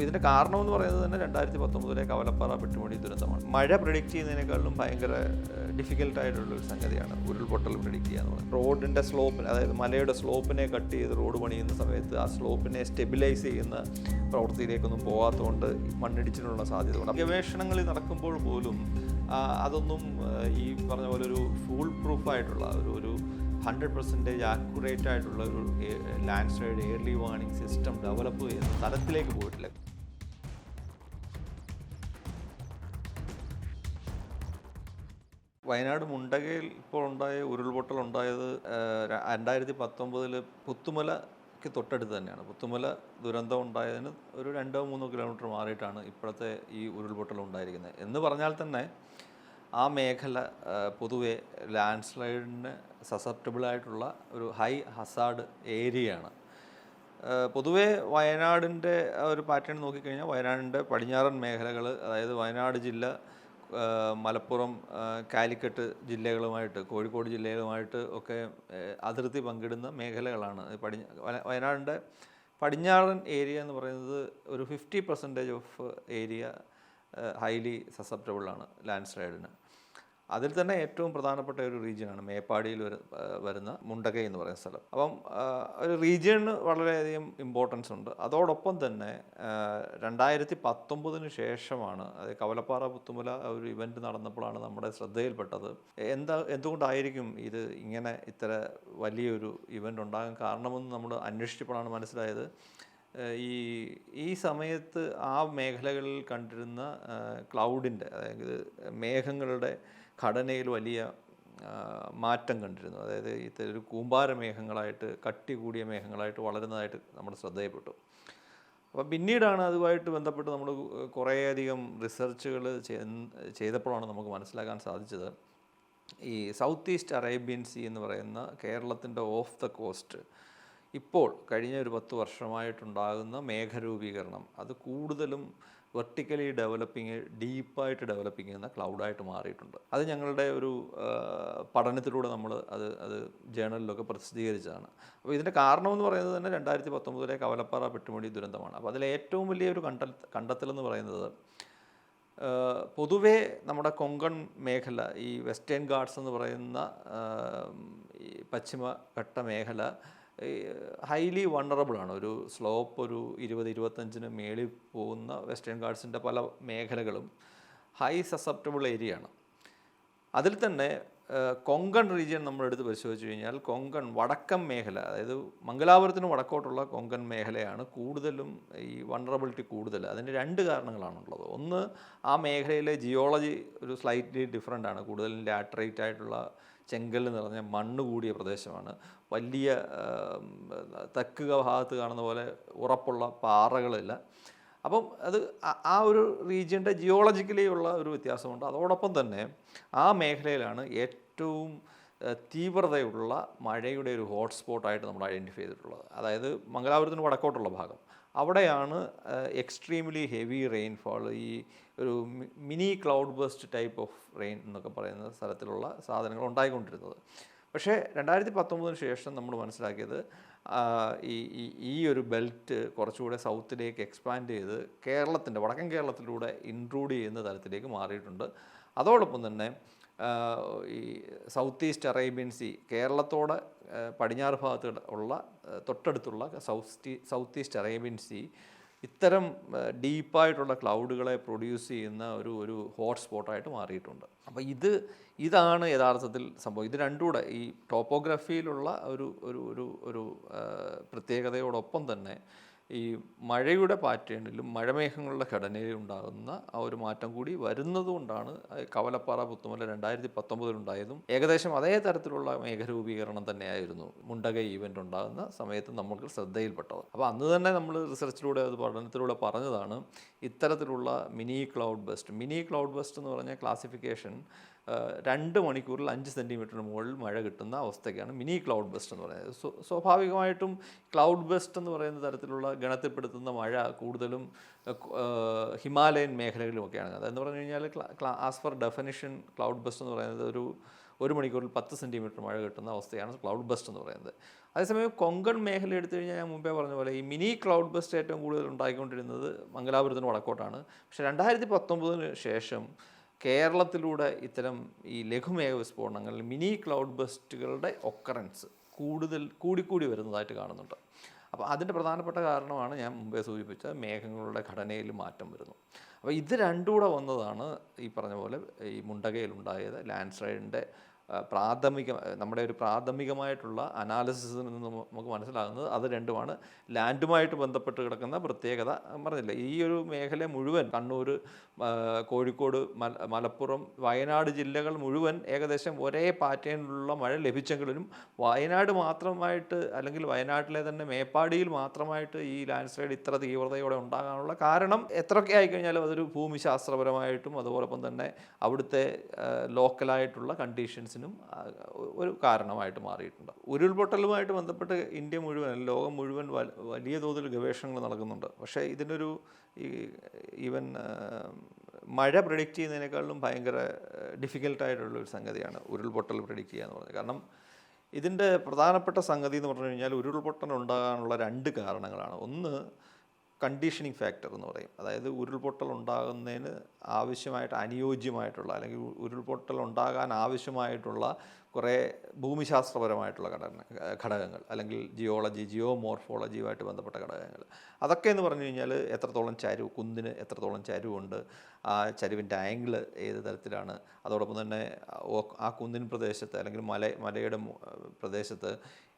അപ്പോൾ ഇതിന്റെ കാരണം എന്ന് പറയുന്നത് തന്നെ രണ്ടായിരത്തി പത്തൊമ്പതിലെ കവലപ്പാറ പെട്ടുമണി ദുരന്തമാണ്. മഴ പ്രിഡിക്റ്റ് ചെയ്യുന്നതിനേക്കാളും ഭയങ്കര ഡിഫിക്കൽട്ടായിട്ടുള്ള ഒരു സംഗതിയാണ് ഉരുൾപൊട്ടൽ പ്രിഡിക്റ്റ് ചെയ്യുക എന്ന് പറയുന്നത്. റോഡിന്റെ സ്ലോപ്പിന് അതായത് മലയുടെ സ്ലോപ്പിനെ കട്ട് ചെയ്ത് റോഡ് പണിയുന്ന സമയത്ത് ആ സ്ലോപ്പിനെ സ്റ്റെബിലൈസ് ചെയ്യുന്ന പ്രവൃത്തിയിലേക്കൊന്നും പോകാത്തതുകൊണ്ട് മണ്ണിടിച്ചിനുള്ള സാധ്യത ഉണ്ട് ഗവേഷണങ്ങളിൽ നടക്കുമ്പോൾ പോലും അതൊന്നും ഈ പറഞ്ഞ പോലെ ഒരു ഫുൾ പ്രൂഫായിട്ടുള്ള ഒരു ഒരു ഹൺഡ്രഡ് പെർസെന്റേജ് ആക്യുറേറ്റ് ആയിട്ടുള്ള ഒരു landslide early warning system develop ചെയ്യുന്ന തലത്തിലേക്ക് പോയിട്ടില്ല. വയനാട് മുണ്ടകയിൽ ഇപ്പോൾ ഉണ്ടായ ഉരുൾപൊട്ടൽ ഉണ്ടായത് രണ്ടായിരത്തി പത്തൊമ്പതിൽ പുത്തുമലയ്ക്ക് തൊട്ടടുത്ത് തന്നെയാണ്. പുത്തുമല ദുരന്തം ഉണ്ടായതിന് ഒരു രണ്ടോ മൂന്നോ കിലോമീറ്റർ മാറിയിട്ടാണ് ഇപ്പോഴത്തെ ഈ ഉരുൾപൊട്ടൽ ഉണ്ടായിരിക്കുന്നത്. എന്ന് പറഞ്ഞാൽ തന്നെ ആ മേഖല പൊതുവെ ലാൻഡ് സ്ലൈഡിന് സസെപ്റ്റബിൾ ആയിട്ടുള്ള ഒരു ഹൈ ഹസാർഡ് ഏരിയയാണ്. പൊതുവെ വയനാടിന്റെ ഒരു പാറ്റേൺ നോക്കിക്കഴിഞ്ഞാൽ വയനാടിന്റെ പടിഞ്ഞാറൻ മേഖലകൾ അതായത് വയനാട് ജില്ല മലപ്പുറം കാലിക്കറ്റ് ജില്ലകളുമായിട്ട് കോഴിക്കോട് ജില്ലകളുമായിട്ട് ഒക്കെ അതിർത്തി പങ്കിടുന്ന മേഖലകളാണ്. പടിഞ്ഞ വയനാടിന്റെ പടിഞ്ഞാറൻ ഏരിയ എന്ന് പറയുന്നത് ഒരു fifty percentage of area highly susceptible ആണ് ലാൻഡ് സ്ലൈഡിന് അതിൽ തന്നെ ഏറ്റവും പ്രധാനപ്പെട്ട ഒരു റീജിയനാണ് മേപ്പാടിയിൽ വര വരുന്ന മുണ്ടകൈ എന്ന് പറയുന്ന സ്ഥലം. അപ്പം ഒരു റീജിയന് വളരെയധികം ഇമ്പോർട്ടൻസ് ഉണ്ട്. അതോടൊപ്പം തന്നെ രണ്ടായിരത്തി പത്തൊമ്പതിന് ശേഷമാണ് അതായത് കവലപ്പാറ പുത്തുമല ഒരു ഇവന്റ് നടന്നപ്പോഴാണ് നമ്മുടെ ശ്രദ്ധയിൽപ്പെട്ടത്. എന്താ എന്തുകൊണ്ടായിരിക്കും ഇത് ഇങ്ങനെ ഇത്ര വലിയൊരു ഇവന്റ് ഉണ്ടാകാൻ കാരണമെന്ന് നമ്മൾ അന്വേഷിച്ചപ്പോഴാണ് മനസ്സിലായത്. ഈ ഈ സമയത്ത് ആ മേഖലകളിൽ കണ്ടിരുന്ന ക്ലൗഡിന്റെ അതായത് മേഘങ്ങളുടെ ഘടനയിൽ വലിയ മാറ്റം കണ്ടിരുന്നു. അതായത് ഇത്തരം ഒരു കൂമ്പാര മേഘങ്ങളായിട്ട് കട്ടി കൂടിയ മേഘങ്ങളായിട്ട് വളരുന്നതായിട്ട് നമ്മൾ ശ്രദ്ധയിൽപ്പെട്ടു. അപ്പം പിന്നീടാണ് അതുമായിട്ട് ബന്ധപ്പെട്ട് നമ്മൾ കുറേയധികം റിസർച്ചുകൾ ചെയ്തപ്പോഴാണ് നമുക്ക് മനസ്സിലാക്കാൻ സാധിച്ചത്. ഈ സൗത്ത് ഈസ്റ്റ് അറേബ്യൻ സീ എന്ന് പറയുന്ന കേരളത്തിന്റെ ഓഫ് ദ കോസ്റ്റ് ഇപ്പോൾ കഴിഞ്ഞ ഒരു പത്ത് വർഷമായിട്ടുണ്ടാകുന്ന മേഘരൂപീകരണം. അത് കൂടുതലും വെർട്ടിക്കലി ഡെവലപ്പിങ് ഡീപ്പായിട്ട് ഡെവലപ്പിങ് ചെയ്യുന്ന ക്ലൗഡായിട്ട് മാറിയിട്ടുണ്ട്. അത് ഞങ്ങളുടെ ഒരു പഠനത്തിലൂടെ നമ്മൾ അത് അത് ജേണലിലൊക്കെ പ്രസിദ്ധീകരിച്ചതാണ്. അപ്പോൾ ഇതിന്റെ കാരണമെന്ന് പറയുന്നത് തന്നെ രണ്ടായിരത്തി പത്തൊമ്പതിലെ കവലപ്പാറ പെട്ടുമണി ദുരന്തമാണ്. അപ്പോൾ അതിലെ ഏറ്റവും വലിയൊരു കണ്ടൽ കണ്ടെത്തലെന്ന് പറയുന്നത് പൊതുവേ നമ്മുടെ കൊങ്കൺ മേഖല ഈ വെസ്റ്റേൺ ഗാർഡ്സ് എന്ന് പറയുന്ന പശ്ചിമഘട്ട മേഖല ഹൈലി വണ്ടറബിൾ ആണ്. ഒരു സ്ലോപ്പ് ഒരു ഇരുപത് ഇരുപത്തഞ്ചിന് മേളിൽ പോകുന്ന വെസ്റ്റേൺ ഗാർഡ്സിന്റെ പല മേഖലകളും ഹൈ സസെപ്റ്റബിൾ ഏരിയ ആണ്. അതിൽ തന്നെ കൊങ്കൺ റീജിയൻ നമ്മളെടുത്ത് പരിശോധിച്ച് കഴിഞ്ഞാൽ കൊങ്കൺ വടക്കൻ മേഖല അതായത് മംഗലാപുരത്തിന് വടക്കോട്ടുള്ള കൊങ്കൺ മേഖലയാണ് കൂടുതലും ഈ വണ്ടറബിലിറ്റി കൂടുതൽ. അതിന് രണ്ട് കാരണങ്ങളാണുള്ളത് ഒന്ന് ആ മേഖലയിലെ ജിയോളജി ഒരു സ്ലൈറ്റ്ലി ഡിഫറെന്റ് ആണ്. കൂടുതലും ലാറ്ററേറ്റ് ആയിട്ടുള്ള ചെങ്കൽ നിറഞ്ഞ മണ്ണ് കൂടിയ പ്രദേശമാണ്. വലിയ തെക്ക് ഭാഗത്ത് കാണുന്ന പോലെ ഉറപ്പുള്ള പാറകളില്ല. അപ്പം അത് ആ ഒരു റീജിയന്റെ ജിയോളജിക്കലി ഉള്ള ഒരു വ്യത്യാസമുണ്ട്. അതോടൊപ്പം തന്നെ ആ മേഖലയിലാണ് ഏറ്റവും തീവ്രതയുള്ള മഴയുടെ ഒരു ഹോട്ട്സ്പോട്ടായിട്ട് നമ്മൾ ഐഡന്റിഫൈ ചെയ്തിട്ടുള്ളത്. അതായത് മംഗലാപുരത്തിന് വടക്കോട്ടുള്ള ഭാഗം. അവിടെയാണ് എക്സ്ട്രീംലി ഹെവി റെയിൻഫാൾ ഈ ഒരു mini cloudburst type of rain എന്നൊക്കെ പറയുന്ന സ്ഥലത്തിലുള്ള സാധനങ്ങൾ ഉണ്ടായിക്കൊണ്ടിരുന്നത്. പക്ഷേ രണ്ടായിരത്തി പത്തൊമ്പതിന് ശേഷം നമ്മൾ മനസ്സിലാക്കിയത് ഈ ഈ- ഒരു ബെൽറ്റ് കുറച്ചുകൂടെ സൗത്തിലേക്ക് എക്സ്പാൻഡ് ചെയ്ത് കേരളത്തിന്റെ വടക്കൻ കേരളത്തിലൂടെ ഇൻക്ലൂഡ് ചെയ്യുന്ന തരത്തിലേക്ക് മാറിയിട്ടുണ്ട്. അതോടൊപ്പം തന്നെ ഈ സൗത്ത് ഈസ്റ്റ് അറേബ്യൻ സി കേരളത്തോട് പടിഞ്ഞാറ് ഭാഗത്ത് ഉള്ള തൊട്ടടുത്തുള്ള south south east Arabian sea ഇത്തരം ഡീപ്പായിട്ടുള്ള ക്ലൗഡുകളെ പ്രൊഡ്യൂസ് ചെയ്യുന്ന ഒരു ഒരു ഹോട്ട്സ്പോട്ടായിട്ട് മാറിയിട്ടുണ്ട്. അപ്പോൾ ഇത് ഇതാണ് യഥാർത്ഥത്തിൽ സംഭവം. ഇത് രണ്ടും കൂടെ ഈ ടോപ്പോഗ്രഫിയിലുള്ള ഒരു ഒരു ഒരു ഒരു പ്രത്യേകതയോടൊപ്പം തന്നെ ഈ മഴയുടെ പാറ്റേണിലും മഴമേഘങ്ങളുടെ ഘടനയിലും ഉണ്ടാകുന്ന ആ ഒരു മാറ്റം കൂടി വരുന്നതുകൊണ്ടാണ് കവലപ്പാറ പുത്തുമല രണ്ടായിരത്തി പത്തൊമ്പതിലുണ്ടായതും ഏകദേശം അതേ തരത്തിലുള്ള മേഘരൂപീകരണം തന്നെയായിരുന്നു മുണ്ടക ഈവന്റ് ഉണ്ടാകുന്ന സമയത്ത് നമുക്ക് ശ്രദ്ധയിൽപ്പെട്ടത്. അപ്പോൾ അന്ന് തന്നെ നമ്മൾ റിസർച്ചിലൂടെ അത് പഠനത്തിലൂടെ പറഞ്ഞതാണ് ഇത്തരത്തിലുള്ള mini cloud burst mini cloud burst എന്ന് പറഞ്ഞ ക്ലാസിഫിക്കേഷൻ രണ്ട് മണിക്കൂറിൽ അഞ്ച് സെന്റിമീറ്ററിന് മുകളിൽ മഴ കിട്ടുന്ന അവസ്ഥയ്ക്കാണ് മിനി ക്ലൗഡ് ബസ്റ്റ് എന്ന് പറയുന്നത്. സ്വ- സ്വാഭാവികമായിട്ടും ക്ലൗഡ് ബസ്റ്റ് എന്ന് പറയുന്ന തരത്തിലുള്ള ഗണത്തിൽപ്പെടുത്തുന്ന മഴ കൂടുതലും ഹിമാലയൻ മേഖലകളിലുമൊക്കെയാണ്. അതെന്ന് പറഞ്ഞു കഴിഞ്ഞാൽ as far definition cloud bus എന്ന് പറയുന്നത് ഒരു ഒരു മണിക്കൂറിൽ പത്ത് സെന്റിമീറ്റർ മഴ കിട്ടുന്ന അവസ്ഥയാണ് ക്ലൗഡ് ബസ്റ്റ് എന്ന് പറയുന്നത്. അതേസമയം കൊങ്കൺ മേഖല എടുത്തു കഴിഞ്ഞാൽ ഞാൻ മുമ്പേ പറഞ്ഞ പോലെ ഈ മിനി ക്ലൗഡ് ബസ്റ്റ് ഏറ്റവും കൂടുതൽ ഉണ്ടായിക്കൊണ്ടിരുന്നത് മംഗലാപുരത്തിന് വടക്കോട്ടാണ്. പക്ഷേ രണ്ടായിരത്തി പത്തൊമ്പതിന് ശേഷം കേരളത്തിലൂടെ ഇത്തരം ഈ ലഘുമേഘ വിസ്ഫോടനങ്ങൾ മിനി ക്ലൗഡ് ബസ്റ്റുകളുടെ ഒക്കറൻസ് കൂടുതൽ കൂടിക്കൂടി വരുന്നതായിട്ട് കാണുന്നുണ്ട്. അപ്പോൾ അതിന്റെ പ്രധാനപ്പെട്ട കാരണമാണ് ഞാൻ മുമ്പേ സൂചിപ്പിച്ച മേഘങ്ങളുടെ ഘടനയിൽ മാറ്റം വരുന്നു. അപ്പോൾ ഇത് രണ്ടും കൂടെ വന്നതാണ് ഈ പറഞ്ഞ പോലെ ഈ മുണ്ടകയിലുണ്ടായത് ലാൻഡ് സ്ലൈഡിന്റെ പ്രാഥമിക നമ്മുടെ ഒരു പ്രാഥമികമായിട്ടുള്ള അനാലിസിസിൽ നിന്ന് നമുക്ക് മനസ്സിലാകുന്നത് അത് രണ്ടുമാണ്. ലാൻഡുമായിട്ട് ബന്ധപ്പെട്ട് കിടക്കുന്ന പ്രത്യേകത പറഞ്ഞില്ല? ഈ ഒരു മേഖല മുഴുവൻ കണ്ണൂർ കോഴിക്കോട് മല മലപ്പുറം വയനാട് ജില്ലകൾ മുഴുവൻ ഏകദേശം ഒരേ പാറ്റേണിലുള്ള മഴ ലഭിച്ചെങ്കിലും വയനാട് മാത്രമായിട്ട് അല്ലെങ്കിൽ വയനാട്ടിലെ തന്നെ മേപ്പാടിയിൽ മാത്രമായിട്ട് ഈ ലാൻഡ് സ്ലൈഡ് ഇത്ര തീവ്രതയോടെ ഉണ്ടാകാനുള്ള കാരണം എത്രയൊക്കെ ആയിക്കഴിഞ്ഞാലും അതൊരു ഭൂമിശാസ്ത്രപരമായിട്ടും അതോടൊപ്പം തന്നെ അവിടുത്തെ ലോക്കലായിട്ടുള്ള കണ്ടീഷൻസിനും ആ, ഒരു കാരണമായിട്ട് മാറിയിട്ടുണ്ട്. ഉരുൾപൊട്ടലുമായിട്ട് ബന്ധപ്പെട്ട് ഇന്ത്യ മുഴുവൻ ലോകം മുഴുവൻ വലിയ തോതിൽ ഗവേഷണങ്ങൾ നടക്കുന്നുണ്ട്. പക്ഷേ ഇതിനൊരു ഈ ഈവൻ മഴ പ്രിഡിക്റ്റ് ചെയ്യുന്നതിനേക്കാളും ഭയങ്കര ഡിഫിക്കൽട്ടായിട്ടുള്ള ഒരു സംഗതിയാണ് ഉരുൾപൊട്ടൽ പ്രിഡിക്റ്റ് ചെയ്യുക എന്ന് പറഞ്ഞത്. കാരണം ഇതിന്റെ പ്രധാനപ്പെട്ട സംഗതി എന്ന് പറഞ്ഞു കഴിഞ്ഞാൽ ഉരുൾപൊട്ടൽ ഉണ്ടാകാനുള്ള രണ്ട് കാരണങ്ങളാണ്. ഒന്ന് കണ്ടീഷനിങ് ഫാക്ടർ എന്ന് പറയും. അതായത് ഉരുൾപൊട്ടൽ ഉണ്ടാകുന്നതിന് ആവശ്യമായിട്ട് അനുയോജ്യമായിട്ടുള്ള അല്ലെങ്കിൽ ഉരുൾപൊട്ടൽ ഉണ്ടാകാൻ ആവശ്യമായിട്ടുള്ള കുറേ ഭൂമിശാസ്ത്രപരമായിട്ടുള്ള ഘടന ഘടകങ്ങൾ അല്ലെങ്കിൽ ജിയോളജി ജിയോ മോർഫോളജിയുമായിട്ട് ബന്ധപ്പെട്ട ഘടകങ്ങൾ. അതൊക്കെ എന്ന് പറഞ്ഞു കഴിഞ്ഞാൽ എത്രത്തോളം ചരിവ് കുന്നിന് എത്രത്തോളം ചരിവുണ്ട് ആ ചരിവിന്റെ ആംഗിൾ ഏത് തരത്തിലാണ് അതോടൊപ്പം തന്നെ ആ കുന്നിൻ പ്രദേശത്ത് അല്ലെങ്കിൽ മല മലയുടെ പ്രദേശത്ത്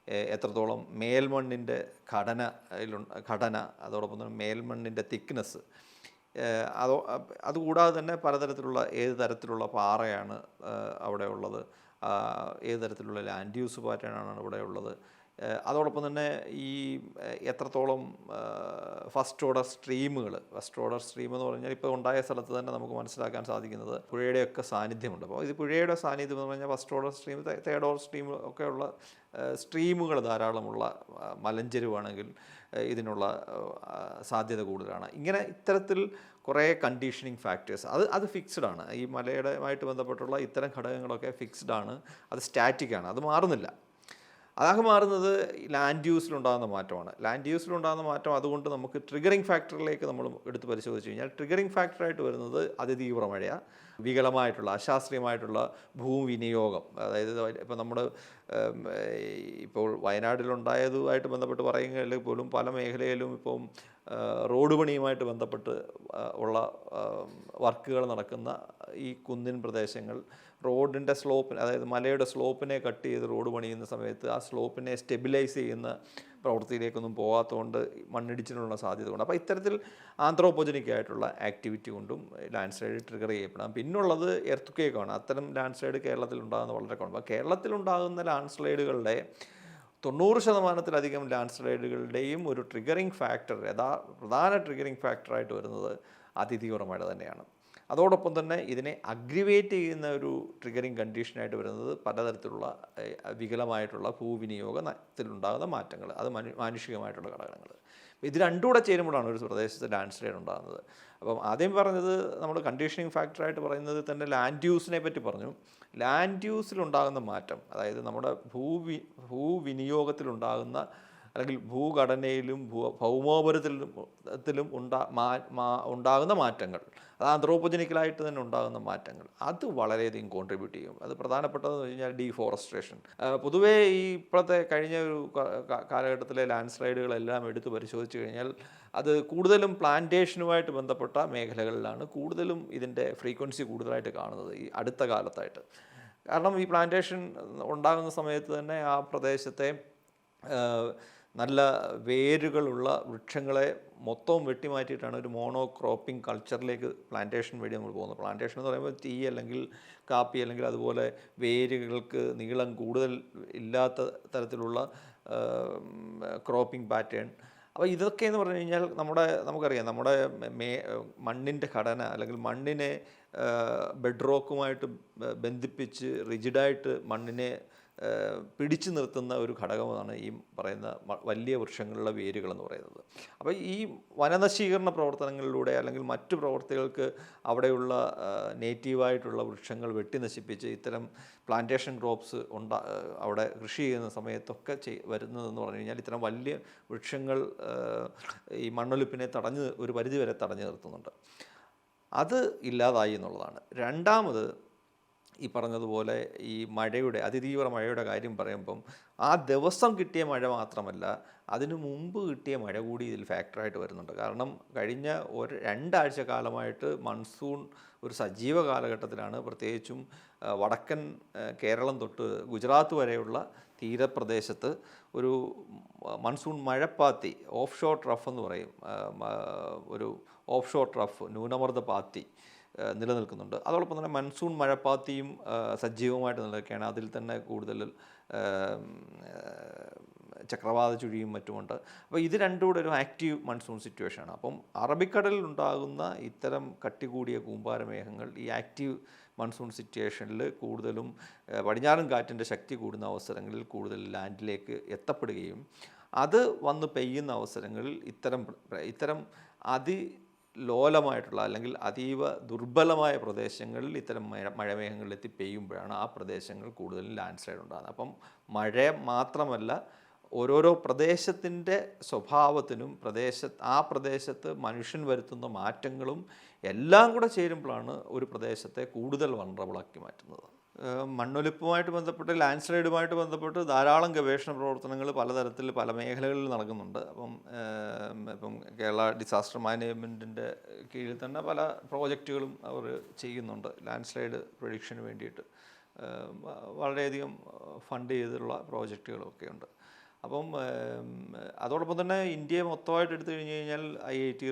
എത്രത്തോളം മേൽമണ്ണിന്റെ ഘടന ഘടന അതോടൊപ്പം തന്നെ മേൽമണ്ണിന്റെ തിക്നെസ് അതോ അതുകൂടാതെ തന്നെ പലതരത്തിലുള്ള ഏത് തരത്തിലുള്ള പാറയാണ് അവിടെ ഉള്ളത് ഏത് തരത്തിലുള്ള ലാൻഡ് യൂസ് പാറ്റേണാണ് ഇവിടെ ഉള്ളത് അതോടൊപ്പം തന്നെ ഈ എത്രത്തോളം ഫസ്റ്റ് ഓർഡർ സ്ട്രീമുകൾ ഫസ്റ്റ് ഓർഡർ സ്ട്രീം എന്ന് പറഞ്ഞാൽ ഇപ്പോൾ ഉണ്ടായ സ്ഥലത്ത് തന്നെ നമുക്ക് മനസ്സിലാക്കാൻ സാധിക്കുന്നത് പുഴയുടെയൊക്കെ സാന്നിധ്യമുണ്ട്. അപ്പോൾ ഇത് പുഴയുടെ സാന്നിധ്യം എന്ന് പറഞ്ഞാൽ first order stream third order stream ഒക്കെയുള്ള സ്ട്രീമുകൾ ധാരാളമുള്ള മലഞ്ചെരുവാണെങ്കിൽ ഇതിനുള്ള സാധ്യത കൂടുതലാണ്. ഇങ്ങനെ ഇത്തരത്തിൽ കുറേ കണ്ടീഷനിങ് ഫാക്ടേഴ്സ് അത് അത് ഫിക്സ്ഡ് ആണ്. ഈ മലയുടെയുമായിട്ട് ബന്ധപ്പെട്ടുള്ള ഇത്തരം ഘടകങ്ങളൊക്കെ ഫിക്സ്ഡ് ആണ്. അത് സ്റ്റാറ്റിക് ആണ് അത് മാറുന്നില്ല. അതാകെ മാറുന്നത് ലാൻഡ് യൂസിലുണ്ടാകുന്ന മാറ്റമാണ്. ലാൻഡ് യൂസിലുണ്ടാകുന്ന മാറ്റം അതുകൊണ്ട് നമുക്ക് ട്രിഗറിങ് ഫാക്ടറിലേക്ക് നമ്മൾ എടുത്ത് പരിശോധിച്ച് കഴിഞ്ഞാൽ ട്രിഗറിങ് ഫാക്ടറായിട്ട് വരുന്നത് അതിതീവ്ര മഴയാണ് വികലമായിട്ടുള്ള അശാസ്ത്രീയമായിട്ടുള്ള ഭൂവിനിയോഗം. അതായത് ഇപ്പോൾ നമ്മുടെ ഇപ്പോൾ വയനാട്ടിലുണ്ടായതുമായിട്ട് ബന്ധപ്പെട്ട് പറയുകയാണെങ്കിൽ പോലും പല മേഖലയിലും ഇപ്പം റോഡ് പണിയുമായിട്ട് ബന്ധപ്പെട്ട് ഉള്ള വർക്കുകൾ നടക്കുന്ന ഈ കുന്നിൻ പ്രദേശങ്ങൾ റോഡിന്റെ സ്ലോപ്പിന് അതായത് മലയുടെ സ്ലോപ്പിനെ കട്ട് ചെയ്ത് റോഡ് പണിയുന്ന സമയത്ത് ആ സ്ലോപ്പിനെ സ്റ്റെബിലൈസ് ചെയ്യുന്ന പ്രവൃത്തിയിലേക്കൊന്നും പോകാത്തതുകൊണ്ട് മണ്ണിടിച്ചിനുള്ള സാധ്യത കൊണ്ട് അപ്പോൾ ഇത്തരത്തിൽ ആന്ത്രോപോജനിക് ആയിട്ടുള്ള ആക്ടിവിറ്റി കൊണ്ടും ലാൻഡ് സ്ലൈഡ് ട്രിഗർ ചെയ്യപ്പെടാം. പിന്നുള്ളത് എർത്ത് കേക്കാണ് അത്തരം ലാൻഡ് സ്ലൈഡ് കേരളത്തിൽ ഉണ്ടാകുന്ന വളരെ കുറവ് അപ്പോൾ കേരളത്തിലുണ്ടാകുന്ന ലാൻഡ് സ്ലൈഡുകളുടെ തൊണ്ണൂറ് ശതമാനത്തിലധികം ലാൻഡ് സ്ലൈഡുകളുടെയും ഒരു ട്രിഗറിങ് ഫാക്ടർ യഥാ പ്രധാന ട്രിഗറിങ് ഫാക്ടറായിട്ട് വരുന്നത് അതിതീവ്ര മഴ തന്നെയാണ്. അതോടൊപ്പം തന്നെ ഇതിനെ അഗ്രിവേറ്റ് ചെയ്യുന്ന ഒരു ട്രിഗറിങ് കണ്ടീഷനായിട്ട് വരുന്നത് പലതരത്തിലുള്ള വികലമായിട്ടുള്ള ഭൂവിനിയോഗത്തിലുണ്ടാകുന്ന മാറ്റങ്ങൾ അത് മനു മാനുഷികമായിട്ടുള്ള ഘടകങ്ങൾ. ഇത് രണ്ടും കൂടെ ചേരുമ്പോഴാണ് ഒരു പ്രദേശത്ത് ലാൻഡ് സ്ലൈഡ് ഉണ്ടാകുന്നത്. അപ്പം ആദ്യം പറഞ്ഞത് നമ്മൾ കണ്ടീഷനിങ് ഫാക്ടറായിട്ട് പറയുന്നത് തന്നെ ലാൻഡ് യൂസിനെ പറ്റി പറഞ്ഞു. ലാൻഡ് യൂസിലുണ്ടാകുന്ന മാറ്റം അതായത് നമ്മുടെ ഭൂവി ഭൂവിനിയോഗത്തിലുണ്ടാകുന്ന അല്ലെങ്കിൽ ഭൂഘടനയിലും ഭൂ ഭൗമോപരത്തിലും ഉണ്ടാ മാ ഉണ്ടാകുന്ന മാറ്റങ്ങൾ. അത് ആന്ത്രോപജനിക്കലായിട്ട് തന്നെ ഉണ്ടാകുന്ന മാറ്റങ്ങൾ. അത് വളരെയധികം കോൺട്രിബ്യൂട്ട് ചെയ്യും. അത് പ്രധാനപ്പെട്ടതെന്ന് വെച്ച് കഴിഞ്ഞാൽ ഡീഫോറസ്ട്രേഷൻ പൊതുവേ ഈ ഇപ്പോഴത്തെ കഴിഞ്ഞ ഒരു കാലഘട്ടത്തിലെ ലാൻഡ് സ്ലൈഡുകളെല്ലാം എടുത്ത് പരിശോധിച്ച് കഴിഞ്ഞാൽ അത് കൂടുതലും പ്ലാന്റേഷനുമായിട്ട് ബന്ധപ്പെട്ട മേഖലകളിലാണ് കൂടുതലും ഇതിന്റെ ഫ്രീക്വൻസി കൂടുതലായിട്ട് കാണുന്നത് ഈ അടുത്ത കാലത്തായിട്ട്. കാരണം ഈ പ്ലാന്റേഷൻ ഉണ്ടാകുന്ന സമയത്ത് തന്നെ ആ പ്രദേശത്തെ നല്ല വേരുകളുള്ള വൃക്ഷങ്ങളെ മൊത്തവും വെട്ടിമാറ്റിയിട്ടാണ് ഒരു മോണോ ക്രോപ്പിംഗ് കൾച്ചറിലേക്ക് പ്ലാന്റേഷൻ വഴി നമ്മൾ പോകുന്നത്. പ്ലാന്റേഷൻ എന്ന് പറയുമ്പോൾ ടീ അല്ലെങ്കിൽ കാപ്പി അല്ലെങ്കിൽ അതുപോലെ വേരുകൾക്ക് നീളം കൂടുതൽ ഇല്ലാത്ത തരത്തിലുള്ള ക്രോപ്പിംഗ് പാറ്റേൺ അപ്പോൾ ഇതൊക്കെ എന്ന് പറഞ്ഞു കഴിഞ്ഞാൽ നമ്മുടെ നമുക്കറിയാം നമ്മുടെ മേ മണ്ണിന്റെ ഘടന അല്ലെങ്കിൽ മണ്ണിനെ ബെഡ് റോക്കുമായിട്ട് ബന്ധിപ്പിച്ച് റിജിഡായിട്ട് മണ്ണിനെ പിടിച്ചു നിർത്തുന്ന ഒരു ഘടകമാണ് ഈ പറയുന്ന വലിയ വൃക്ഷങ്ങളുടെ വേരുകൾ എന്ന് പറയുന്നത്. അപ്പോൾ ഈ വനനശീകരണ പ്രവർത്തനങ്ങളിലൂടെ അല്ലെങ്കിൽ മറ്റു പ്രവർത്തികൾക്ക് അവിടെയുള്ള നേറ്റീവായിട്ടുള്ള വൃക്ഷങ്ങൾ വെട്ടി നശിപ്പിച്ച് ഇത്തരം പ്ലാന്റേഷൻ ക്രോപ്സ് ഉണ്ടാ അവിടെ കൃഷി ചെയ്യുന്ന സമയത്തൊക്കെ ചെയ് വരുന്നതെന്ന് പറഞ്ഞു കഴിഞ്ഞാൽ ഇത്തരം വലിയ വൃക്ഷങ്ങൾ ഈ മണ്ണൊലിപ്പിനെ തടഞ്ഞ് ഒരു പരിധിവരെ തടഞ്ഞു നിർത്തുന്നുണ്ട്. അത് ഇല്ലാതായി എന്നുള്ളതാണ്. രണ്ടാമത് ഈ പറഞ്ഞതുപോലെ ഈ മഴയുടെ അതിതീവ്ര മഴയുടെ കാര്യം പറയുമ്പം ആ ദിവസം കിട്ടിയ മഴ മാത്രമല്ല അതിനു മുമ്പ് കിട്ടിയ മഴ കൂടി ഇതിൽ ഫാക്ടറായിട്ട് വരുന്നുണ്ട്. കാരണം കഴിഞ്ഞ ഒരു രണ്ടാഴ്ച കാലമായിട്ട് മൺസൂൺ ഒരു സജീവ കാലഘട്ടത്തിലാണ്. പ്രത്യേകിച്ചും വടക്കൻ കേരളം തൊട്ട് ഗുജറാത്ത് വരെയുള്ള തീരപ്രദേശത്ത് ഒരു മൺസൂൺ മഴപ്പാത്തി ഓഫ് ഷോർ ട്രഫ് എന്ന് പറയും. ഒരു ഓഫ് ഷോർ ട്രഫ് ന്യൂനമർദ്ദ പാത്തി നിലനിൽക്കുന്നുണ്ട്. അതോടൊപ്പം തന്നെ മൺസൂൺ മഴപ്പാത്തിയും സജീവമായിട്ട് നിലനിൽക്കുകയാണ്. അതിൽ തന്നെ കൂടുതൽ ചക്രവാത ചുഴിയും മറ്റുമുണ്ട്. അപ്പോൾ ഇത് രണ്ടും കൂടെ ഒരു ആക്റ്റീവ് മൺസൂൺ സിറ്റുവേഷനാണ് അപ്പം അറബിക്കടലിൽ ഉണ്ടാകുന്ന ഇത്തരം കട്ടികൂടിയ കൂമ്പാരമേഘങ്ങൾ ഈ ആക്റ്റീവ് മൺസൂൺ സിറ്റുവേഷനിൽ കൂടുതലും പടിഞ്ഞാറൻ കാറ്റിന്റെ ശക്തി കൂടുന്ന അവസരങ്ങളിൽ കൂടുതൽ ലാൻഡിലേക്ക് എത്തപ്പെടുകയും അത് വന്ന് പെയ്യുന്ന അവസരങ്ങളിൽ ഇത്തരം ഇത്തരം അതി ലോലമായിട്ടുള്ള അല്ലെങ്കിൽ അതീവ ദുർബലമായ പ്രദേശങ്ങളിൽ ഇത്തരം മഴ മഴമേഘങ്ങളിൽ പെയ്യുമ്പോഴാണ് ആ പ്രദേശങ്ങൾ കൂടുതലും ലാൻഡ് സ്ലൈഡ് ഉണ്ടാകുന്നത് അപ്പം മഴ മാത്രമല്ല ഓരോരോ പ്രദേശത്തിന്റെ സ്വഭാവത്തിനും പ്രദേശ ആ പ്രദേശത്ത് മനുഷ്യൻ വരുത്തുന്ന മാറ്റങ്ങളും എല്ലാം കൂടെ ചേരുമ്പോഴാണ് ഒരു പ്രദേശത്തെ കൂടുതൽ വണ്ടറബിളാക്കി മാറ്റുന്നത്. മണ്ണൊലിപ്പുമായിട്ട് ബന്ധപ്പെട്ട് ലാൻഡ് സ്ലൈഡുമായിട്ട് ബന്ധപ്പെട്ട് ധാരാളം ഗവേഷണ പ്രവർത്തനങ്ങൾ പലതരത്തിൽ പല മേഖലകളിൽ നടക്കുന്നുണ്ട്. അപ്പം ഇപ്പം കേരള ഡിസാസ്റ്റർ മാനേജ്മെന്റിന്റെ കീഴിൽ തന്നെ പല പ്രോജക്റ്റുകളും അവർ ചെയ്യുന്നുണ്ട്. ലാൻഡ് സ്ലൈഡ് പ്രൊഡിക്ഷന് വേണ്ടിയിട്ട് വളരെയധികം ഫണ്ട് ചെയ്തിട്ടുള്ള പ്രോജക്റ്റുകളൊക്കെ ഉണ്ട്. അപ്പം അതോടൊപ്പം തന്നെ ഇന്ത്യയെ മൊത്തമായിട്ട് എടുത്തു കഴിഞ്ഞ് കഴിഞ്ഞാൽ ഐ ഐ ടി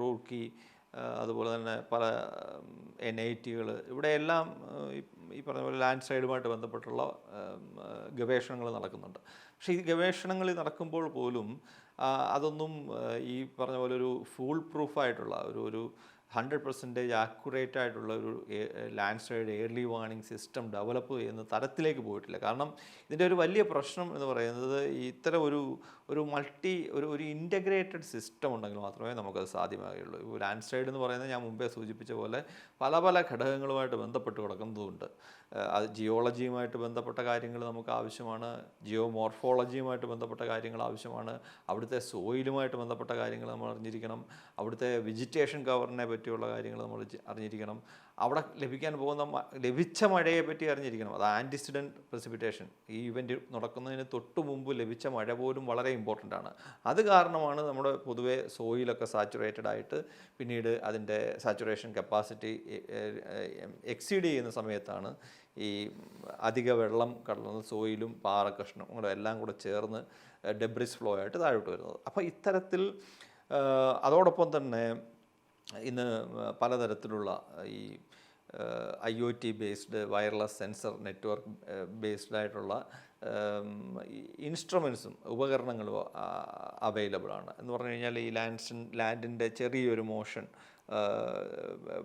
റൂർക്കി അതുപോലെ തന്നെ പല എൻ ഐ ടികൾ ഇവിടെയെല്ലാം ഈ- പറഞ്ഞ പോലെ ലാൻഡ് സ്ലൈഡുമായിട്ട് ബന്ധപ്പെട്ടുള്ള ഗവേഷണങ്ങൾ നടക്കുന്നുണ്ട്. പക്ഷേ ഈ ഗവേഷണങ്ങൾ നടക്കുമ്പോൾ പോലും അതൊന്നും ഈ പറഞ്ഞ പോലെ ഒരു ഫുൾ പ്രൂഫായിട്ടുള്ള ഒരു ഒരു ഹൺഡ്രഡ് പെർസെന്റേജ് ആക്യുറേറ്റ് ആയിട്ടുള്ള ഒരു landslide early warning system develop ചെയ്യുന്ന തരത്തിലേക്ക് പോയിട്ടില്ല. കാരണം ഇതിന്റെ ഒരു വലിയ പ്രശ്നം എന്ന് പറയുന്നത് ഇത്തരം ഒരു ഒരു മൾട്ടി ഒരു ഒരു ഇന്റഗ്രേറ്റഡ് സിസ്റ്റം ഉണ്ടെങ്കിൽ മാത്രമേ നമുക്കത് സാധ്യമാകുകയുള്ളൂ ഇപ്പോൾ ലാൻഡ് സ്ലൈഡ് എന്ന് പറയുന്നത് ഞാൻ മുമ്പേ സൂചിപ്പിച്ച പോലെ പല പല ഘടകങ്ങളുമായിട്ട് ബന്ധപ്പെട്ട് കിടക്കുന്നതുകൊണ്ട് അത് ജിയോളജിയുമായിട്ട് ബന്ധപ്പെട്ട കാര്യങ്ങൾ നമുക്ക് ആവശ്യമാണ്. ജിയോ മോർഫോളജിയുമായിട്ട് ബന്ധപ്പെട്ട കാര്യങ്ങൾ ആവശ്യമാണ്. അവിടുത്തെ സോയിലുമായിട്ട് ബന്ധപ്പെട്ട കാര്യങ്ങൾ നമ്മൾ അറിഞ്ഞിരിക്കണം. അവിടുത്തെ വെജിറ്റേഷൻ കവറിനെ പറ്റിയുള്ള കാര്യങ്ങൾ നമ്മൾ അറിഞ്ഞിരിക്കണം. അവിടെ ലഭിക്കാൻ പോകുന്ന ലഭിച്ച മഴയെ പറ്റി അറിഞ്ഞിരിക്കണം. അത് ആന്റിസിഡന്റ് പ്രസിപിറ്റേഷൻ ഈ ഇവന്റ് നടക്കുന്നതിന് തൊട്ട് മുമ്പ് ലഭിച്ച മഴ പോലും വളരെ ഇമ്പോർട്ടന്റ് ആണ്. അത് കാരണമാണ് നമ്മുടെ പൊതുവേ സോയിലൊക്കെ സാച്ചുറേറ്റഡ് ആയിട്ട് പിന്നീട് അതിന്റെ സാച്ചുറേഷൻ കപ്പാസിറ്റി എക്സീഡ് ചെയ്യുന്ന സമയത്താണ് ഈ അധിക വെള്ളം കടന്ന് സോയിലും പാറക്കഷ്ണങ്ങളും എല്ലാം കൂടെ ചേർന്ന് ഡെബ്രിസ് ഫ്ലോ ആയിട്ട് താഴോട്ട് വരുന്നത്. അപ്പോൾ ഇത്തരത്തിൽ അതോടൊപ്പം തന്നെ ഇന്ന് പലതരത്തിലുള്ള ഈ I O T based wireless sensor network based ആയിട്ടുള്ള ഇൻസ്ട്രുമെൻസും ഉപകരണങ്ങളും അവൈലബിൾ ആണ്. എന്ന് പറഞ്ഞു കഴിഞ്ഞാൽ ഈ ലാൻഡ്സിൻ ലാൻഡിന്റെ ചെറിയൊരു മോഷൻ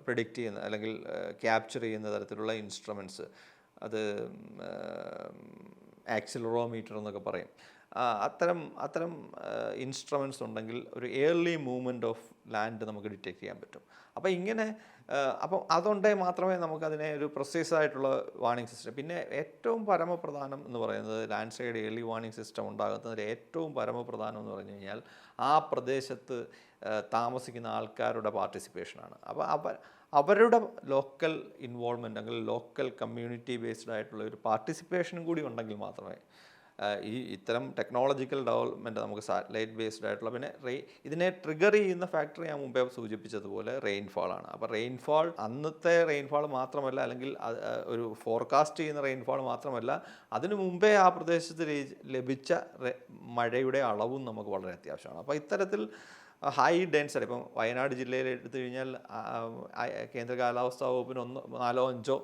പ്രിഡിക്റ്റ് ചെയ്യുന്ന അല്ലെങ്കിൽ ക്യാപ്ചർ ചെയ്യുന്ന തരത്തിലുള്ള ഇൻസ്ട്രുമെന്റ്സ് അത് ആക്സിലറോമീറ്റർ എന്നൊക്കെ പറയും. അത്തരം അത്തരം ഇൻസ്ട്രുമെന്റ്സ് ഉണ്ടെങ്കിൽ ഒരു ഏർലി മൂവ്മെന്റ് ഓഫ് ലാൻഡ് നമുക്ക് ഡിറ്റക്ട് ചെയ്യാൻ പറ്റും. അപ്പോൾ ഇങ്ങനെ അപ്പം അതുണ്ടെങ്കിൽ മാത്രമേ നമുക്കതിനെ ഒരു പ്രിസൈസ് ആയിട്ടുള്ള വാണിംഗ് സിസ്റ്റം പിന്നെ ഏറ്റവും പരമപ്രധാനം എന്ന് പറയുന്നത് landslide early warning system ഉണ്ടാകുന്നതിൽ ഏറ്റവും പരമപ്രധാനം എന്ന് പറഞ്ഞു കഴിഞ്ഞാൽ ആ പ്രദേശത്ത് താമസിക്കുന്ന ആൾക്കാരുടെ പാർട്ടിസിപ്പേഷനാണ് അപ്പോൾ അവർ അവരുടെ ലോക്കൽ ഇൻവോൾവ്മെന്റ് അല്ലെങ്കിൽ ലോക്കൽ കമ്മ്യൂണിറ്റി ബേസ്ഡ് ആയിട്ടുള്ള ഒരു പാർട്ടിസിപ്പേഷനും കൂടി ഉണ്ടെങ്കിൽ മാത്രമേ ഈ ഇത്തരം ടെക്നോളജിക്കൽ ഡെവലപ്മെന്റ് നമുക്ക് സാറ്റലൈറ്റ് ബേസ്ഡ് ആയിട്ടുള്ള പിന്നെ റെയിൻ ഇതിനെ ട്രിഗർ ചെയ്യുന്ന ഫാക്ടർ ഞാൻ മുമ്പേ സൂചിപ്പിച്ചതുപോലെ റെയിൻഫാൾ ആണ്. അപ്പോൾ റെയിൻഫാൾ അന്നത്തെ റെയിൻഫാൾ മാത്രമല്ല അല്ലെങ്കിൽ ഒരു ഫോർകാസ്റ്റ് ചെയ്യുന്ന റെയിൻഫാൾ മാത്രമല്ല അതിനു മുമ്പേ ആ പ്രദേശത്ത് ലഭിച്ച മഴയുടെ അളവും നമുക്ക് വളരെ അത്യാവശ്യമാണ്. അപ്പോൾ ഇത്തരത്തിൽ ഹൈ ഡെൻസിറ്റി ഇപ്പം വയനാട് ജില്ലയിൽ എടുത്തു കഴിഞ്ഞാൽ കേന്ദ്ര കാലാവസ്ഥാ വകുപ്പിന് ഒന്ന് നാലോ അഞ്ചോ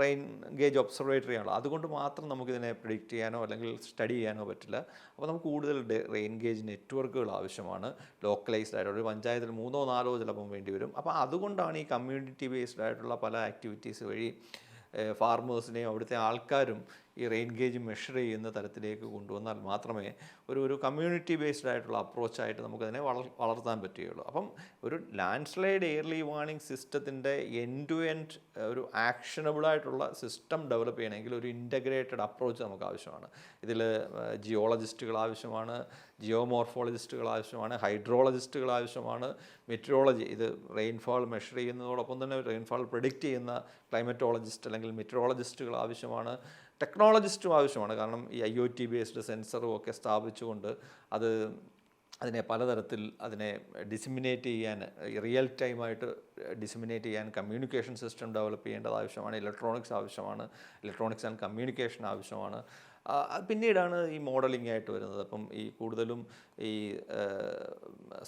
റെയിൻ ഗേജ് ഒബ്സർവേറ്ററി ആണല്ലോ. അതുകൊണ്ട് മാത്രം നമുക്കിതിനെ പ്രിഡിക്റ്റ് ചെയ്യാനോ അല്ലെങ്കിൽ സ്റ്റഡി ചെയ്യാനോ പറ്റില്ല. അപ്പോൾ നമുക്ക് കൂടുതൽ റെയിൻ ഗേജ് നെറ്റ്വർക്കുകൾ ആവശ്യമാണ്. ലോക്കലൈസ്ഡ് ആയിട്ടുള്ള ഒരു പഞ്ചായത്തിൽ മൂന്നോ നാലോ ചിലപ്പം വേണ്ടി വരും. അപ്പോൾ അതുകൊണ്ടാണ് ഈ കമ്മ്യൂണിറ്റി ബേസ്ഡ് ആയിട്ടുള്ള പല ആക്ടിവിറ്റീസ് വഴി ഫാർമേഴ്സിനെയും അവിടുത്തെ ആൾക്കാരും ഈ റെയിൻ ഗേജ് മെഷർ ചെയ്യുന്ന തരത്തിലേക്ക് കൊണ്ടുവന്നാൽ മാത്രമേ ഒരു ഒരു കമ്മ്യൂണിറ്റി ബേസ്ഡ് ആയിട്ടുള്ള അപ്രോച്ചായിട്ട് നമുക്കതിനെ വളർ വളർത്താൻ പറ്റുകയുള്ളൂ. അപ്പം ഒരു ലാൻഡ് സ്ലൈഡ് എയർലി വാർണിംഗ് സിസ്റ്റത്തിന്റെ എൻ ടു എൻഡ് ഒരു ആക്ഷനബിളായിട്ടുള്ള സിസ്റ്റം ഡെവലപ്പ് ചെയ്യണമെങ്കിൽ ഒരു ഇന്റഗ്രേറ്റഡ് അപ്രോച്ച് നമുക്ക് ആവശ്യമാണ്. ഇതിൽ ജിയോളജിസ്റ്റുകൾ ആവശ്യമാണ് ജിയോമോർഫോളജിസ്റ്റുകൾ ആവശ്യമാണ് ഹൈഡ്രോളജിസ്റ്റുകൾ ആവശ്യമാണ് മെറ്ററോളജി ഇത് റെയിൻഫാൾ മെഷർ ചെയ്യുന്നതോടൊപ്പം തന്നെ റെയിൻഫാൾ പ്രിഡിക്റ്റ് ചെയ്യുന്ന ക്ലൈമറ്റോളജിസ്റ്റ് അല്ലെങ്കിൽ മെറ്ററോളജിസ്റ്റുകൾ ആവശ്യമാണ്. ടെക്നോളജിസ്റ്റും ആവശ്യമാണ്. കാരണം ഈ ഐ ഒ ടി ബേസ്ഡ് സെൻസറും ഒക്കെ സ്ഥാപിച്ചുകൊണ്ട് അത് അതിനെ പലതരത്തിൽ അതിനെ ഡിസിമിനേറ്റ് ചെയ്യാൻ റിയൽ ടൈമായിട്ട് ഡിസിമിനേറ്റ് ചെയ്യാൻ കമ്മ്യൂണിക്കേഷൻ സിസ്റ്റം ഡെവലപ്പ് ചെയ്യേണ്ടത് ആവശ്യമാണ്. ഇലക്ട്രോണിക്സ് ആവശ്യമാണ്. ഇലക്ട്രോണിക്സ് ആൻഡ് കമ്മ്യൂണിക്കേഷൻ ആവശ്യമാണ്. പിന്നീടാണ് ഈ മോഡലിംഗ് ആയിട്ട് വരുന്നത്. അപ്പം ഈ കൂടുതലും ഈ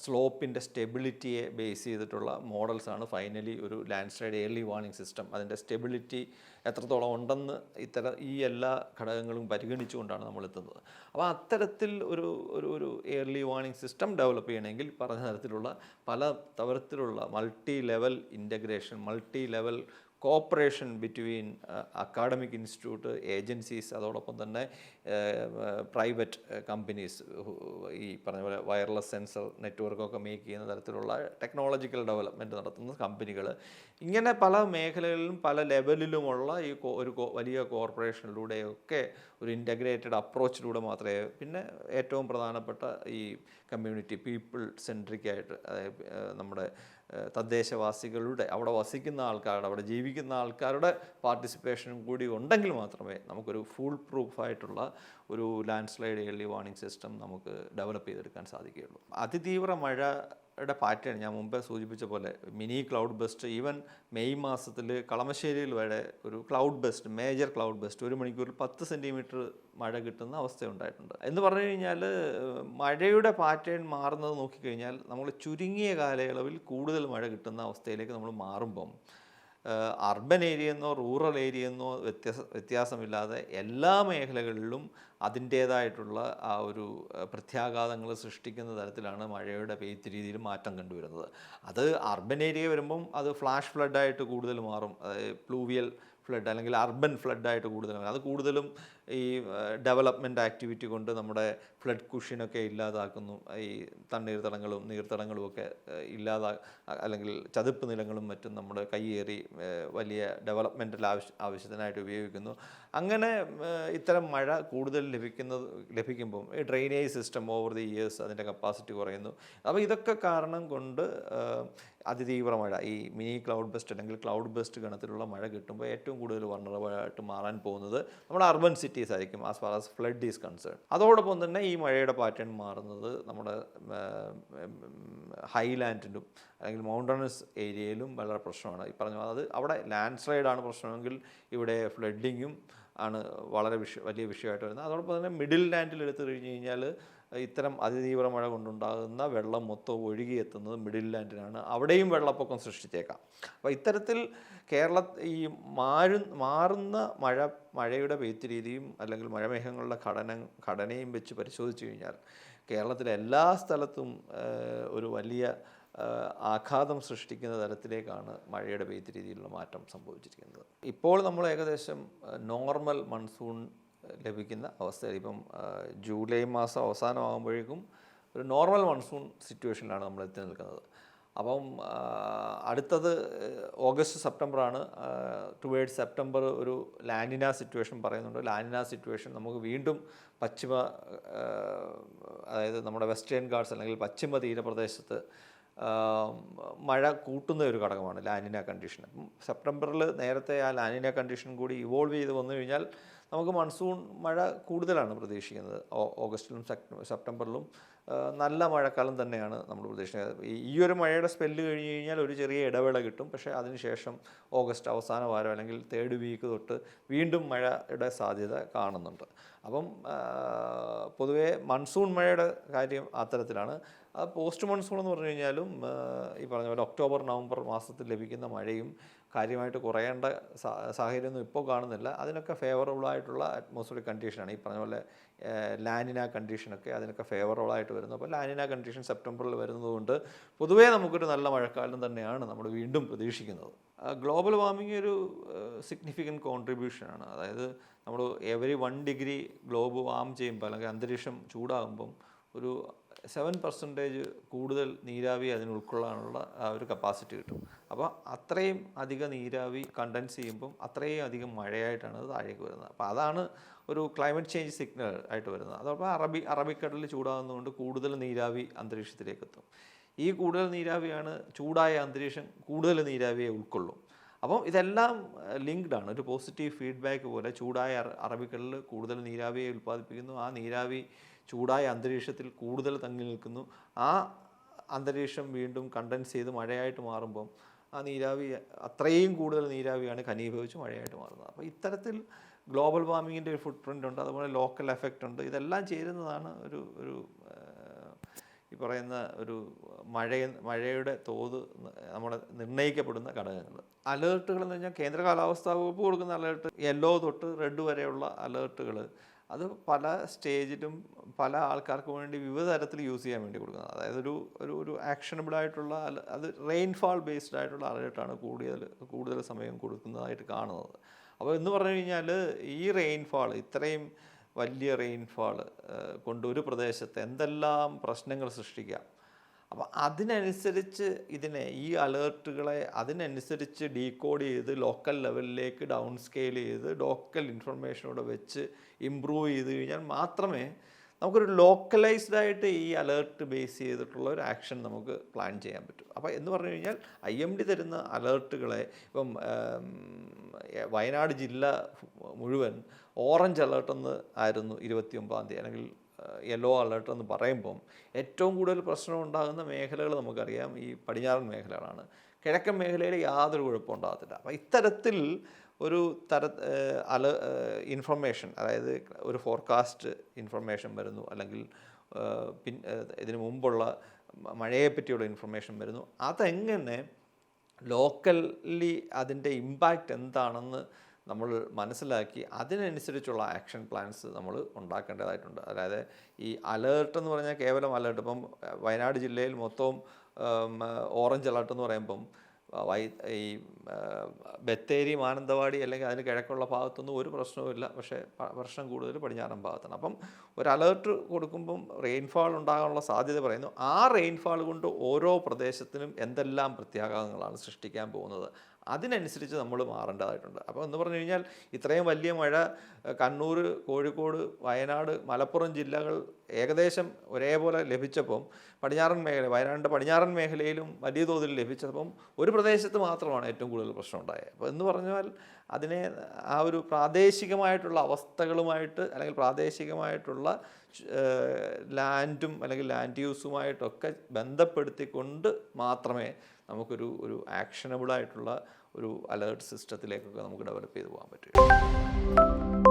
സ്ലോപ്പിന്റെ സ്റ്റെബിലിറ്റിയെ ബേസ് ചെയ്തിട്ടുള്ള മോഡൽസാണ് ഫൈനലി ഒരു landslide early warning system. അതിന്റെ സ്റ്റെബിലിറ്റി എത്രത്തോളം ഉണ്ടെന്ന് ഇത്തരം ഈ എല്ലാ ഘടകങ്ങളും പരിഗണിച്ചുകൊണ്ടാണ് നമ്മൾ എത്തുന്നത്. അപ്പോൾ അത്തരത്തിൽ ഒരു ഒരു ഒരു ഏർലി വാർണിംഗ് സിസ്റ്റം ഡെവലപ്പ് ചെയ്യണമെങ്കിൽ പറഞ്ഞ തരത്തിലുള്ള പല തരത്തിലുള്ള multi level integration multi level cooperation between academic institute agencies അതോടൊപ്പം തന്നെ പ്രൈവറ്റ് കമ്പനീസ് ഈ പറഞ്ഞ പോലെ വയർലെസ് സെൻസർ നെറ്റ്വർക്കൊക്കെ മേക്ക് ചെയ്യുന്ന തരത്തിലുള്ള ടെക്നോളജിക്കൽ ഡെവലപ്മെന്റ് നടത്തുന്ന കമ്പനികൾ ഇങ്ങനെ പല മേഖലകളിലും പല ലെവലിലുമുള്ള ഈ ഒരു വലിയ കോർപ്പറേഷനിലൂടെയൊക്കെ ഒരു ഇന്റഗ്രേറ്റഡ് അപ്രോച്ചിലൂടെ മാത്രമേ പിന്നെ ഏറ്റവും പ്രധാനപ്പെട്ട ഈ കമ്മ്യൂണിറ്റി പീപ്പിൾ സെൻട്രിക് ആയിട്ട് നമ്മുടെ തദ്ദേശവാസികളുടെ അവിടെ വസിക്കുന്ന ആൾക്കാരുടെ അവിടെ ജീവിക്കുന്ന ആൾക്കാരുടെ പാർട്ടിസിപ്പേഷനും കൂടി ഉണ്ടെങ്കിൽ മാത്രമേ നമുക്കൊരു ഫുൾ പ്രൂഫായിട്ടുള്ള ഒരു landslide early warning system നമുക്ക് ഡെവലപ്പ് ചെയ്തെടുക്കാൻ സാധിക്കുകയുള്ളൂ. അതിതീവ്ര മഴയുടെ പാറ്റേൺ ഞാൻ മുമ്പേ സൂചിപ്പിച്ച പോലെ mini cloud bus even May മാസത്തിൽ കളമശ്ശേരിയിൽ വരെ ഒരു cloudburst major cloudburst ഒരു മണിക്കൂറിൽ പത്ത് സെന്റിമീറ്റർ മഴ കിട്ടുന്ന അവസ്ഥ ഉണ്ടായിട്ടുണ്ട് എന്ന് പറഞ്ഞു കഴിഞ്ഞാൽ മഴയുടെ പാറ്റേൺ മാറുന്നത് നോക്കിക്കഴിഞ്ഞാൽ നമ്മൾ ചുരുങ്ങിയ കാലയളവിൽ കൂടുതൽ മഴ കിട്ടുന്ന അവസ്ഥയിലേക്ക് നമ്മൾ മാറുമ്പം അർബൻ ഏരിയ എന്നോ റൂറൽ ഏരിയ എന്നോ വ്യത്യാസ വ്യത്യാസമില്ലാതെ എല്ലാ മേഖലകളിലും അതിന്റേതായിട്ടുള്ള ആ ഒരു പ്രത്യാഘാതങ്ങൾ സൃഷ്ടിക്കുന്ന തരത്തിലാണ് മഴയുടെ പെയ്ത്ത് രീതിയിൽ മാറ്റം കണ്ടുവരുന്നത്. അത് അർബൻ ഏരിയ വരുമ്പം അത് ഫ്ലാഷ് ഫ്ലഡായിട്ട് കൂടുതൽ മാറും. പ്ലൂവിയൽ ഫ്ലഡ് അല്ലെങ്കിൽ അർബൻ ഫ്ലഡായിട്ട് കൂടുതൽ അത് കൂടുതലും ഈ ഡെവലപ്മെന്റ് ആക്ടിവിറ്റി കൊണ്ട് നമ്മുടെ ഫ്ലഡ് കുഷിനൊക്കെ ഇല്ലാതാക്കുന്നു. ഈ തണ്ണീർത്തടങ്ങളും നീർത്തടങ്ങളും ഒക്കെ ഇല്ലാതാ അല്ലെങ്കിൽ ചതുപ്പ് നിലങ്ങളും മറ്റും നമ്മുടെ കയ്യേറി വലിയ ഡെവലപ്മെന്റൽ ആവശ്യ ആവശ്യത്തിനായിട്ട് ഉപയോഗിക്കുന്നു. അങ്ങനെ ഇത്തരം മഴ കൂടുതൽ ലഭിക്കുന്നത് ലഭിക്കുമ്പം ഈ drainage system over the years അതിന്റെ കപ്പാസിറ്റി കുറയുന്നു. അപ്പോൾ ഇതൊക്കെ കാരണം കൊണ്ട് അതിതീവ്ര മഴ ഈ മിനി ക്ലൗഡ് ബെസ്റ്റ് അല്ലെങ്കിൽ ക്ലൗഡ് ബെസ്റ്റ് ഗണത്തിലുള്ള മഴ കിട്ടുമ്പോൾ ഏറ്റവും കൂടുതൽ വണ്ണറബിളായിട്ട് മാറാൻ പോകുന്നത് നമ്മുടെ അർബൻ സിറ്റീസ് ആയിരിക്കും as far as flood is concern അതോടൊപ്പം തന്നെ ഈ മഴയുടെ പാറ്റേൺ മാറുന്നത് നമ്മുടെ ഹൈലാൻഡിലും അല്ലെങ്കിൽ മൗണ്ടനസ് ഏരിയയിലും വളരെ പ്രശ്നമാണ്. ഈ പറഞ്ഞ അത് അവിടെ ലാൻഡ് സ്ലൈഡാണ് പ്രശ്നമെങ്കിൽ ഇവിടെ ഫ്ലഡിങ്ങും ആണ് വളരെ വിഷ വലിയ വിഷയമായിട്ട് വരുന്നത്. അതോടൊപ്പം തന്നെ മിഡിൽ ലാൻഡിൽ എടുത്തു കഴിഞ്ഞ് കഴിഞ്ഞാൽ ഇത്തരം അതിതീവ്ര മഴ കൊണ്ടുണ്ടാകുന്ന വെള്ളം മൊത്തം ഒഴുകിയെത്തുന്നത് മിഡിൽ ലാൻഡിനാണ് അവിടെയും വെള്ളപ്പൊക്കം സൃഷ്ടിച്ചേക്കാം. അപ്പോൾ ഇത്തരത്തിൽ കേരള ഈ മാറു മാറുന്ന മഴ മഴയുടെ പെയ്ത്ത് രീതിയും അല്ലെങ്കിൽ മഴമേഘങ്ങളുടെ ഘടന ഘടനയും വെച്ച് പരിശോധിച്ച് കഴിഞ്ഞാൽ കേരളത്തിലെ എല്ലാ സ്ഥലത്തും ഒരു വലിയ ആഘാതം സൃഷ്ടിക്കുന്ന തരത്തിലേക്കാണ് മഴയുടെ പെയ്ത്ത് രീതിയിലുള്ള മാറ്റം സംഭവിച്ചിരിക്കുന്നത്. ഇപ്പോൾ നമ്മൾ ഏകദേശം നോർമൽ മൺസൂൺ ലഭിക്കുന്ന അവസ്ഥയിൽ ഇപ്പം ജൂലൈ മാസം അവസാനമാകുമ്പോഴേക്കും ഒരു നോർമൽ മൺസൂൺ സിറ്റുവേഷനിലാണ് നമ്മൾ എത്തി നിൽക്കുന്നത്. അപ്പം അടുത്തത് ഓഗസ്റ്റ് സെപ്റ്റംബറാണ്. ടുവേഡ് സെപ്റ്റംബർ ഒരു ലാനിന സിറ്റുവേഷൻ പറയുന്നുണ്ട്. ലാനിന സിറ്റുവേഷൻ നമുക്ക് വീണ്ടും പശ്ചിമ അതായത് നമ്മുടെ വെസ്റ്റേൺ ഗാർഡ്സ് അല്ലെങ്കിൽ പശ്ചിമ തീരപ്രദേശത്ത് മഴ കൂട്ടുന്ന ഒരു ഘടകമാണ് ലാനിന കണ്ടീഷൻ സെപ്റ്റംബറിൽ നേരത്തെ ആ ലാനിന കണ്ടീഷൻ കൂടി ഇവോൾവ് ചെയ്ത് വന്നു കഴിഞ്ഞാൽ നമുക്ക് മൺസൂൺ മഴ കൂടുതലാണ് പ്രതീക്ഷിക്കുന്നത്. ഓഗസ്റ്റിലും സെപ്റ്റംബറിലും നല്ല മഴക്കാലം തന്നെയാണ് നമ്മൾ പ്രതീക്ഷിക്കുന്നത്. ഈ ഒരു മഴയുടെ സ്പെല്ല് കഴിഞ്ഞ് കഴിഞ്ഞാൽ ഒരു ചെറിയ ഇടവേള കിട്ടും. പക്ഷേ അതിനുശേഷം ഓഗസ്റ്റ് അവസാന വാരം അല്ലെങ്കിൽ തേർഡ് വീക്ക് തൊട്ട് വീണ്ടും മഴയുടെ സാധ്യത കാണുന്നുണ്ട്. അപ്പം പൊതുവേ മൺസൂൺ മഴയുടെ കാര്യം അത്തരത്തിലാണ്. അത് പോസ്റ്റ് മൺസൂൺ എന്ന് പറഞ്ഞു കഴിഞ്ഞാലും ഈ പറഞ്ഞ പോലെ ഒക്ടോബർ നവംബർ മാസത്തിൽ ലഭിക്കുന്ന മഴയും കാര്യമായിട്ട് കുറയേണ്ട സാഹചര്യമൊന്നും ഇപ്പോൾ കാണുന്നില്ല. അതിനൊക്കെ ഫേവറബിൾ ആയിട്ടുള്ള അറ്റ്മോസ്ഫിയറിക് കണ്ടീഷനാണ് ഈ പറഞ്ഞ പോലെ ലാനിന കണ്ടീഷനൊക്കെ അതിനൊക്കെ ഫേവറബിൾ ആയിട്ട് വരുന്നു. അപ്പോൾ ലാനിന കണ്ടീഷൻ സെപ്റ്റംബറിൽ വരുന്നതുകൊണ്ട് പൊതുവേ നമുക്കൊരു നല്ല മഴക്കാലം തന്നെയാണ് നമ്മൾ വീണ്ടും പ്രതീക്ഷിക്കുന്നത്. ഗ്ലോബൽ വാർമിംഗ് ഒരു സിഗ്നിഫിക്കന്റ് കോൺട്രിബ്യൂഷനാണ് അതായത് നമ്മൾ every one degree globe warm ചെയ്യുമ്പോൾ അല്ലെങ്കിൽ അന്തരീക്ഷം ചൂടാകുമ്പം ഒരു സെവൻ പെർസെന്റേജ് കൂടുതൽ നീരാവി അതിന് ഉൾക്കൊള്ളാനുള്ള ആ ഒരു കപ്പാസിറ്റി കിട്ടും. അപ്പോൾ അത്രയും അധിക നീരാവി കണ്ടൻസ് ചെയ്യുമ്പം അത്രയും അധികം മഴയായിട്ടാണ് അത് താഴേക്ക് വരുന്നത്. അപ്പോൾ അതാണ് ഒരു ക്ലൈമറ്റ് ചേഞ്ച് സിഗ്നൽ ആയിട്ട് വരുന്നത്. അതോടൊപ്പം അറബി അറബിക്കടലിൽ ചൂടാകുന്നതുകൊണ്ട് കൂടുതൽ നീരാവി അന്തരീക്ഷത്തിലേക്ക് എത്തും. ഈ കൂടുതൽ നീരാവിയാണ് ചൂടായ അന്തരീക്ഷം കൂടുതൽ നീരാവിയെ ഉൾക്കൊള്ളും. അപ്പം ഇതെല്ലാം ലിങ്ക്ഡ് ആണ്. ഒരു പോസിറ്റീവ് ഫീഡ്ബാക്ക് പോലെ ചൂടായ അറ- അറബിക്കടലിൽ കൂടുതൽ നീരാവിയെ ഉൽപ്പാദിപ്പിക്കുന്നു. ആ നീരാവി ചൂടായ അന്തരീക്ഷത്തിൽ കൂടുതൽ തങ്ങി നിൽക്കുന്നു. ആ അന്തരീക്ഷം വീണ്ടും കണ്ടൻസ് ചെയ്ത് മഴയായിട്ട് മാറുമ്പം ആ നീരാവി അത്രയും കൂടുതൽ നീരാവിയാണ് ഖനീഭവിച്ച് മഴയായിട്ട് മാറുന്നത്. അപ്പോൾ ഇത്തരത്തിൽ ഗ്ലോബൽ വാർമിങ്ങിന്റെ ഒരു ഫുട് പ്രിന്റ് ഉണ്ട് അതുപോലെ ലോക്കൽ എഫക്റ്റ് ഉണ്ട്. ഇതെല്ലാം ചേരുന്നതാണ് ഒരു ഒരു ഈ പറയുന്ന ഒരു മഴ മഴയുടെ തോത് നമ്മുടെ നിർണയിക്കപ്പെടുന്ന ഘടകങ്ങൾ. അലേർട്ടുകൾ എന്ന് പറഞ്ഞാൽ കേന്ദ്ര കാലാവസ്ഥാ വകുപ്പ് കൊടുക്കുന്ന അലേർട്ട് യെല്ലോ തൊട്ട് റെഡ് വരെയുള്ള അലേർട്ടുകൾ അത് പല സ്റ്റേജിലും പല ആൾക്കാർക്ക് വേണ്ടി വിവിധ തരത്തിൽ യൂസ് ചെയ്യാൻ വേണ്ടി കൊടുക്കുന്നത്. അതായത് ഒരു ഒരു ഒരു ആക്ഷനബിൾ ആയിട്ടുള്ള അത് റെയിൻഫാൾ ബേസ്ഡ് ആയിട്ടുള്ള അലേർട്ടാണ് കൂടുതൽ കൂടുതൽ സമയം കൊടുക്കുന്നതായിട്ട് കാണുന്നത്. അപ്പോൾ എന്ന് പറഞ്ഞു കഴിഞ്ഞാൽ ഈ റെയിൻഫാൾ ഇത്രയും വലിയ റെയിൻഫാൾ കൊണ്ട് ഒരു പ്രദേശത്ത് എന്തെല്ലാം പ്രശ്നങ്ങൾ സൃഷ്ടിക്കാം? അപ്പം അതിനനുസരിച്ച് ഇതിനെ ഈ അലേർട്ടുകളെ അതിനനുസരിച്ച് ഡീകോഡ് ചെയ്ത് ലോക്കൽ ലെവലിലേക്ക് ഡൗൺ സ്കെയിൽ ചെയ്ത് ലോക്കൽ ഇൻഫർമേഷനോടെ വെച്ച് ഇമ്പ്രൂവ് ചെയ്ത് കഴിഞ്ഞാൽ മാത്രമേ നമുക്കൊരു ലോക്കലൈസ്ഡ് ആയിട്ട് ഈ അലേർട്ട് ബേസ് ചെയ്തിട്ടുള്ള ഒരു ആക്ഷൻ നമുക്ക് പ്ലാൻ ചെയ്യാൻ പറ്റും. അപ്പോൾ എന്ന് പറഞ്ഞു കഴിഞ്ഞാൽ ഐ എം ഡി തരുന്ന അലേർട്ടുകളെ ഇപ്പം വയനാട് ജില്ല മുഴുവൻ ഓറഞ്ച് അലേർട്ട് എന്ന് ആയിരുന്നു ഇരുപത്തി ഒമ്പതാം തീയതി അല്ലെങ്കിൽ യെല്ലോ അലേർട്ട് എന്ന് പറയുമ്പം ഏറ്റവും കൂടുതൽ പ്രശ്നം ഉണ്ടാകുന്ന മേഖലകൾ നമുക്കറിയാം ഈ പടിഞ്ഞാറൻ മേഖലകളാണ്. കിഴക്കൻ മേഖലയിൽ യാതൊരു കുഴപ്പവും ഉണ്ടാകത്തില്ല. അപ്പോൾ ഇത്തരത്തിൽ ഒരു തര അല ഇൻഫർമേഷൻ അതായത് ഒരു ഫോർകാസ്റ്റ് ഇൻഫർമേഷൻ വരുന്നു അല്ലെങ്കിൽ പിൻ ഇതിനു മുമ്പുള്ള മഴയെ പറ്റിയുള്ള ഇൻഫർമേഷൻ വരുന്നു. അതെങ്ങനെ ലോക്കലി അതിന്റെ ഇമ്പാക്റ്റ് എന്താണെന്ന് നമ്മൾ മനസ്സിലാക്കി അതിനനുസരിച്ചുള്ള ആക്ഷൻ പ്ലാൻസ് നമ്മൾ ഉണ്ടാക്കേണ്ടതായിട്ടുണ്ട്. അതായത് ഈ അലേർട്ട് എന്ന് പറഞ്ഞാൽ കേവലം അലേർട്ട് ഇപ്പം വയനാട് ജില്ലയിൽ മൊത്തവും ഓറഞ്ച് അലേർട്ട് എന്ന് പറയുമ്പം വൈ ഈ ബത്തേരി മാനന്തവാടി അല്ലെങ്കിൽ അതിന് കിഴക്കുള്ള ഭാഗത്തൊന്നും ഒരു പ്രശ്നവുമില്ല പക്ഷേ പ്രശ്നം കൂടുതൽ പടിഞ്ഞാറൻ ഭാഗത്താണ്. അപ്പം ഒരു അലേർട്ട് കൊടുക്കുമ്പം റെയിൻഫാൾ ഉണ്ടാകാനുള്ള സാധ്യത പറയുന്നു. ആ റെയിൻഫാൾ കൊണ്ട് ഓരോ പ്രദേശത്തിനും എന്തെല്ലാം പ്രത്യാഘാതങ്ങളാണ് സൃഷ്ടിക്കാൻ പോകുന്നത്? അതിനനുസരിച്ച് നമ്മൾ മാറേണ്ടതായിട്ടുണ്ട്. അപ്പോൾ എന്ന് പറഞ്ഞു കഴിഞ്ഞാൽ ഇത്രയും വലിയ മഴ കണ്ണൂർ കോഴിക്കോട് വയനാട് മലപ്പുറം ജില്ലകൾ ഏകദേശം ഒരേപോലെ ലഭിച്ചപ്പം പടിഞ്ഞാറൻ മേഖല വയനാടിന്റെ പടിഞ്ഞാറൻ മേഖലയിലും വലിയ തോതിൽ ലഭിച്ചപ്പം ഒരു പ്രദേശത്ത് മാത്രമാണ് ഏറ്റവും കൂടുതൽ പ്രശ്നം ഉണ്ടായത് അപ്പോൾ എന്ന് പറഞ്ഞാൽ അതിനെ ആ ഒരു പ്രാദേശികമായിട്ടുള്ള അവസ്ഥകളുമായിട്ട് അല്ലെങ്കിൽ പ്രാദേശികമായിട്ടുള്ള ലാൻഡും അല്ലെങ്കിൽ ലാൻഡ് യൂസുമായിട്ടൊക്കെ ബന്ധപ്പെടുത്തിക്കൊണ്ട് മാത്രമേ നമുക്കൊരു ഒരു ആക്ഷനബിളായിട്ടുള്ള ഒരു അലേർട്ട് സിസ്റ്റത്തിലേക്കൊക്കെ നമുക്ക് ഡെവലപ്പ് ചെയ്ത് പോകാൻ പറ്റും.